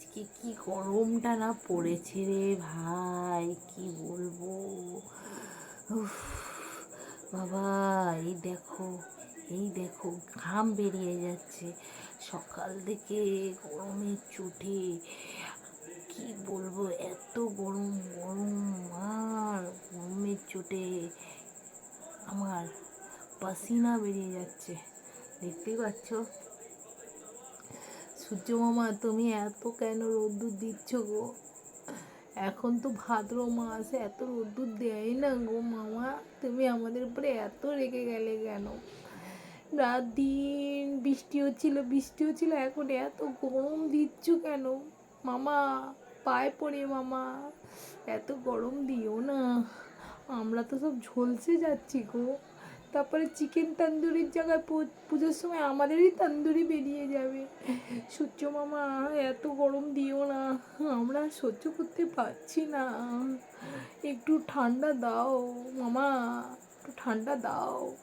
আজকে কি গরমটা না পড়েছে রে ভাই, কি বলব? বাবা, এই দেখো এই দেখো, ঘাম বেরিয়ে যাচ্ছে। সকাল থেকে গরমের চোটে, কি বলব, এত গরম গরম আর গরমের চোটে। আমার পাসিনা বেরিয়ে যাচ্ছে, দেখতেই পাচ্ছ? সূর্য মামা, তুমি এত কেন রোদ্দুর দিচ্ছ গো? এখন তো ভাদ্র মাস, এত রোদ্দুর দেয় না গো মামা। তুমি আমাদের উপরে এত রেগে গেলে কেন? রাত দিন বৃষ্টি হচ্ছিল বৃষ্টি হচ্ছিল, এখন এত গরম দিচ্ছ কেন? মামা, পায়ে পড়ে মামা, এত গরম দিও না। আমরা তো সব ঝলসে যাচ্ছি গো। তারপরে চিকেন তান্দুরির জায়গায় পুজোর সময় আমাদেরই তান্দুরি বেরিয়ে যাবে। সূর্য মামা, এত গরম দিও না। আমরা সহ্য করতে পারছি না। একটু ঠান্ডা দাও, মামা, একটু ঠান্ডা দাও।